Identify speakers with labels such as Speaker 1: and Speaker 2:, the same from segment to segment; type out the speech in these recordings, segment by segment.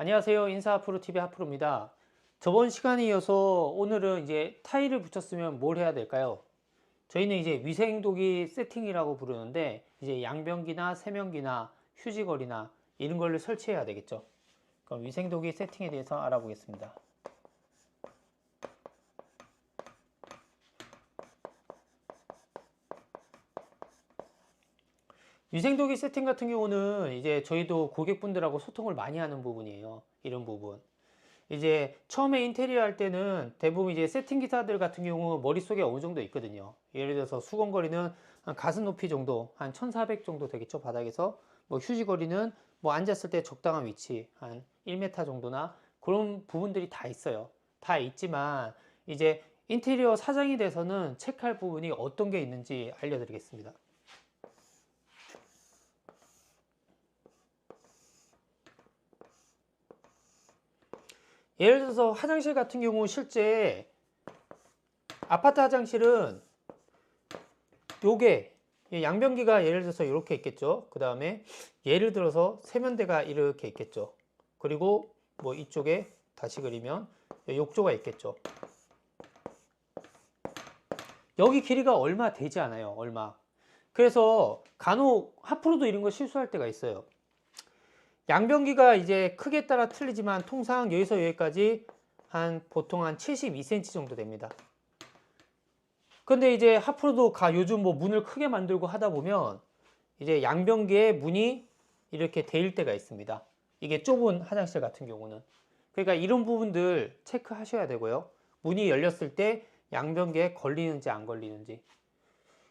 Speaker 1: 안녕하세요. 인사 프로TV 하프로입니다. 저번 시간에 이어서 오늘은 이제 타일을 붙였으면 뭘 해야 될까요? 저희는 이제 위생도기 세팅이라고 부르는데 이제 양변기나 세면기나 휴지거리나 이런 걸를 설치해야 되겠죠. 그럼 위생도기 세팅에 대해서 알아보겠습니다. 위생도기 세팅 같은 경우는 이제 저희도 고객분들하고 소통을 많이 하는 부분이에요. 이런 부분. 이제 처음에 인테리어 할 때는 대부분 이제 세팅 기사들 같은 경우 머릿속에 어느 정도 있거든요. 예를 들어서 수건 거리는 한 가슴 높이 정도, 한 1400 정도 되겠죠. 바닥에서. 뭐 휴지 거리는 뭐 앉았을 때 적당한 위치, 한 1m 정도나 그런 부분들이 다 있어요. 다 있지만 이제 인테리어 사장이 돼서는 체크할 부분이 어떤 게 있는지 알려드리겠습니다. 예를 들어서 화장실 같은 경우 실제 아파트 화장실은 요게 양변기가 예를 들어서 이렇게 있겠죠. 그 다음에 예를 들어서 세면대가 이렇게 있겠죠. 그리고 뭐 이쪽에 다시 그리면 욕조가 있겠죠. 여기 길이가 얼마 되지 않아요. 얼마. 그래서 간혹 하프로도 이런 거 실수할 때가 있어요. 양변기가 이제 크기에 따라 틀리지만 통상 여기서 여기까지 한 보통 한 72cm 정도 됩니다. 근데 이제 하프로도 가 요즘 뭐 문을 크게 만들고 하다 보면 이제 양변기에 문이 이렇게 데일 때가 있습니다. 이게 좁은 화장실 같은 경우는. 그러니까 이런 부분들 체크하셔야 되고요. 문이 열렸을 때 양변기에 걸리는지 안 걸리는지.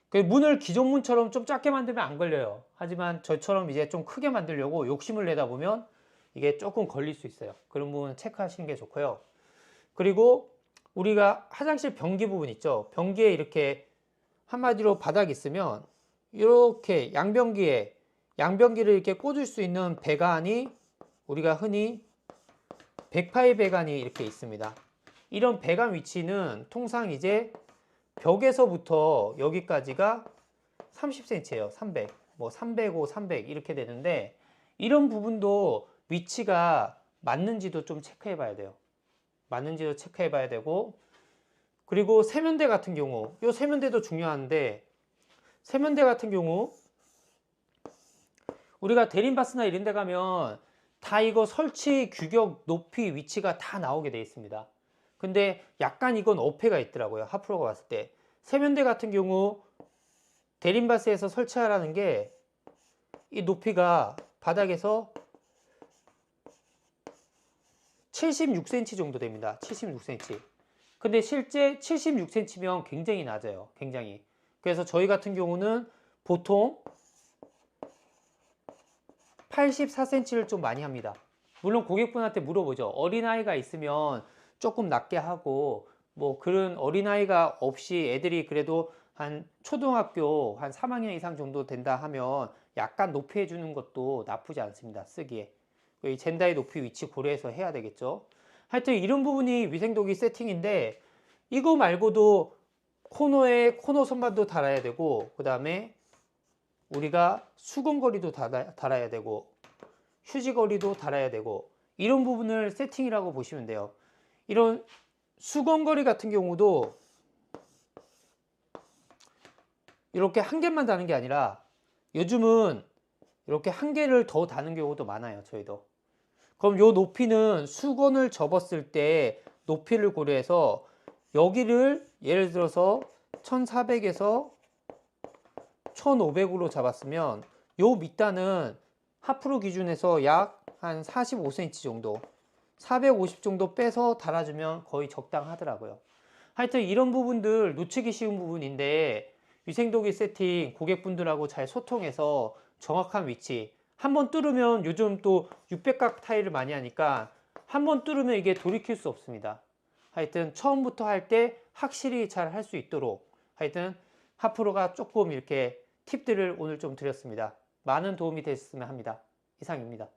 Speaker 1: 그 문을 기존 문처럼 좀 작게 만들면 안 걸려요. 하지만 저처럼 이제 좀 크게 만들려고 욕심을 내다 보면 이게 조금 걸릴 수 있어요. 그런 부분 체크하시는 게 좋고요. 그리고 우리가 화장실 변기 부분 있죠. 변기에 이렇게 한마디로 바닥 있으면 이렇게 양변기에 양변기를 이렇게 꽂을 수 있는 배관이 우리가 흔히 백파이 배관이 이렇게 있습니다. 이런 배관 위치는 통상 이제 벽에서부터 여기까지가 30cm예요. 300. 뭐 305, 300 이렇게 되는데 이런 부분도 위치가 맞는지도 좀 체크해 봐야 돼요. 맞는지도 체크해 봐야 되고 그리고 세면대 같은 경우 이 세면대도 중요한데 세면대 같은 경우 우리가 대림바스나 이런 데 가면 다 이거 설치 규격 높이 위치가 다 나오게 돼 있습니다. 근데 약간 이건 어폐가 있더라고요. 하프로가 봤을 때. 세면대 같은 경우 대림바스에서 설치하라는 게 이 높이가 바닥에서 76cm 정도 됩니다. 76cm. 근데 실제 76cm면 굉장히 낮아요. 굉장히. 그래서 저희 같은 경우는 보통 84cm를 좀 많이 합니다. 물론 고객분한테 물어보죠. 어린아이가 있으면 조금 낮게 하고 뭐 그런 어린아이가 없이 애들이 그래도 한 초등학교 한 3학년 이상 정도 된다 하면 약간 높이 해주는 것도 나쁘지 않습니다. 쓰기에. 이 젠다의 높이 위치 고려해서 해야 되겠죠. 하여튼 이런 부분이 위생도기 세팅인데 이거 말고도 코너에 코너 선반도 달아야 되고 그 다음에 우리가 수건거리도 달아야 되고 휴지거리도 달아야 되고 이런 부분을 세팅이라고 보시면 돼요. 이런 수건거리 같은 경우도 이렇게 한 개만 다는 게 아니라 요즘은 이렇게 한 개를 더 다는 경우도 많아요. 저희도. 그럼 요 높이는 수건을 접었을 때 높이를 고려해서 여기를 예를 들어서 1400에서 1500으로 잡았으면 요 밑단은 하프로 기준에서 약 한 45cm 정도 450 정도 빼서 달아주면 거의 적당하더라고요. 하여튼 이런 부분들 놓치기 쉬운 부분인데 위생도기 세팅 고객분들하고 잘 소통해서 정확한 위치 한번 뚫으면 요즘 또 600각 타일을 많이 하니까 한번 뚫으면 이게 돌이킬 수 없습니다. 하여튼 처음부터 할 때 확실히 잘 할 수 있도록 하여튼 하프로가 조금 이렇게 팁들을 오늘 좀 드렸습니다. 많은 도움이 되셨으면 합니다. 이상입니다.